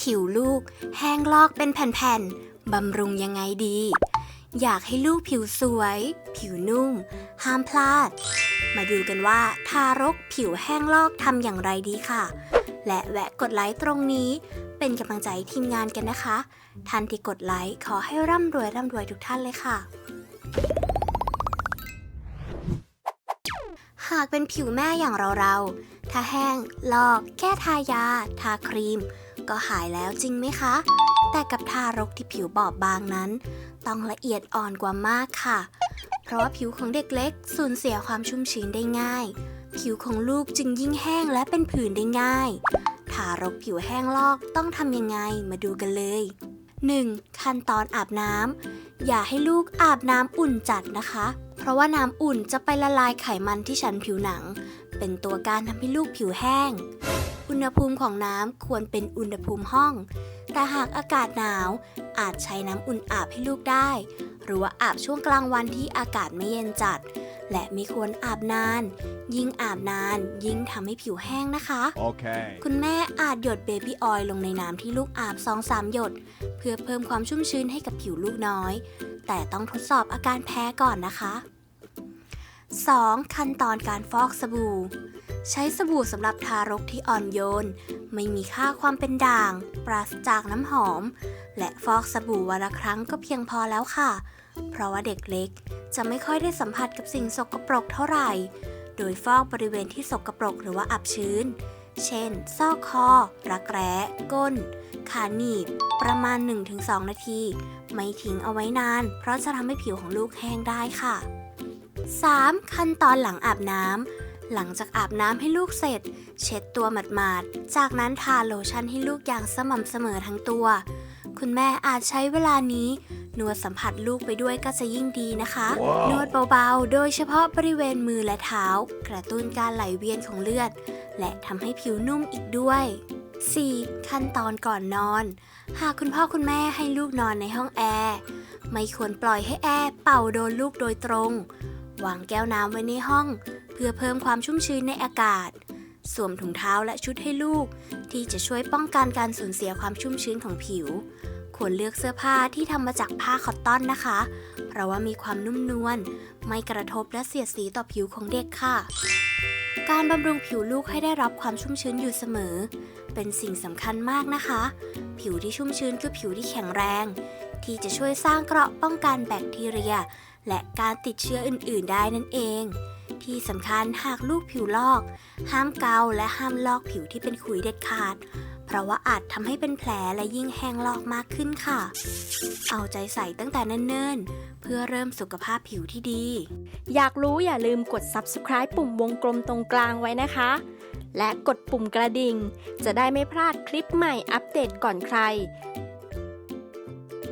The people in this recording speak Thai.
ผิวลูก แห้งลอกเป็นแผ่นๆ บำรุงยังไงดี อยากให้ลูกผิวสวย ผิวนุ่ม ห้ามพลาด มาดูกันว่าทารกผิวแห้งลอกทำอย่างไรดีค่ะ และแวะกดไลค์ตรงนี้ เป็นกำลังใจทีมงานกันนะคะ ท่านที่กดไลค์ขอให้ร่ำรวยร่ำรวยทุกท่านเลยค่ะหากเป็นผิวแม่อย่างเราๆ ถ้าแห้ง ลอกแค่ทายา ทาครีม ก็หายแล้วจริงไหมคะ แต่กับทารกที่ผิวบอบบางนั้น ต้องละเอียดอ่อนกว่ามากค่ะ เพราะว่าผิวของเด็กเล็กสูญเสียความชุ่มชื้นได้ง่าย ผิวของลูกจึงยิ่งแห้งและเป็นผื่นได้ง่าย ทารกผิวแห้งลอกต้องทำยังไงมาดูกันเลย 1. ขั้นตอนอาบน้ำอย่าให้ลูกอาบน้ำอุ่นจัดนะคะ เพราะว่าน้ำอุ่นจะไปละลายไขมันที่ชั้นผิวหนัง เป็นตัวการทำให้ลูกผิวแห้ง อุณหภูมิของน้ำควรเป็นอุณหภูมิห้อง แต่หากอากาศหนาว อาจใช้น้ำอุ่นอาบให้ลูกได้ หรือว่าอาบช่วงกลางวันที่อากาศไม่เย็นจัด และไม่ควรอาบนาน ยิ่งอาบนาน ยิ่งทำให้ผิวแห้งนะคะ Okay. คุณแม่อาจหยดเบบี้ออยล์ลงในน้ำที่ลูกอาบ2-3หยด เพื่อเพิ่มความชุ่มชื้นให้กับผิวลูกน้อย แต่ต้องทดสอบอาการแพ้ก่อนนะคะ 2. ขั้นตอนการฟอกสบู่ ใช้สบู่สำหรับทารกที่อ่อนโยน ไม่มีค่าความเป็นด่าง ปราศจากน้ำหอม และฟอกสบู่วันละครั้งก็เพียงพอแล้วค่ะ เพราะว่าเด็กเล็กจะไม่ค่อยได้สัมผัสกับสิ่งสกปรกเท่าไหร่ โดยฟอกบริเวณที่สกปรกหรือว่าอับชื้น เช่น ซอกคอ รักแร้ ก้น ขาหนีบ ประมาณ 1-2 นาที ไม่ทิ้งเอาไว้นาน เพราะจะทำให้ผิวของลูกแห้งได้ค่ะ 3. ขั้นตอนหลังอาบน้ำ หลังจากอาบน้ำให้ลูกเสร็จ เช็ดตัวหมาดๆ จากนั้นทาโลชั่นให้ลูกอย่างสม่ำเสมอทั้งตัว คุณแม่อาจใช้เวลานี้นวดสัมผัสลูกไปด้วยก็จะยิ่งดีนะคะว้าวนวดเบาๆ โดยเฉพาะบริเวณมือและเท้า กระตุ้นการไหลเวียนของเลือด และทำให้ผิวนุ่มอีกด้วย 4. ขั้นตอนก่อนนอน หากคุณพ่อคุณแม่ให้ลูกนอนในห้องแอร์ ไม่ควรปล่อยให้แอร์เป่าโดนลูกโดยตรง วางแก้วน้ำไว้ในห้องเพื่อเพิ่มความชุ่มชื้นในอากาศ สวมถุงเท้าและชุดให้ลูก ที่จะช่วยป้องกันการสูญเสียความชุ่มชื้นของผิว ควรเลือกเสื้อผ้าที่ทำมาจากผ้าคอตตอนนะคะ เพราะว่ามีความนุ่มนวล ไม่กระทบและเสียดสีต่อผิวของเด็กค่ะ การบำรุงผิวลูกให้ได้รับความชุ่มชื้นอยู่เสมอ เป็นสิ่งสำคัญมากนะคะ ผิวที่ชุ่มชื้นคือผิวที่แข็งแรง ที่จะช่วยสร้างเกราะป้องกันแบคทีเรีย และการติดเชื้ออื่น ๆ ได้นั่นเอง ที่สำคัญหากลูกผิวลอก ห้ามเกาและห้ามลอกผิวที่เป็นขุยเด็ดขาด เพราะว่าอาจทำให้เป็นแผลและยิ่งแห้งลอกมากขึ้นค่ะ เอาใจใส่ตั้งแต่เนิ่นๆ เพื่อเริ่มสุขภาพผิวที่ดี อยากรู้อย่าลืมกด subscribe ปุ่มวงกลมตรงกลางไว้นะคะ และกดปุ่มกระดิ่ง จะได้ไม่พลาดคลิปใหม่อัปเดตก่อนใคร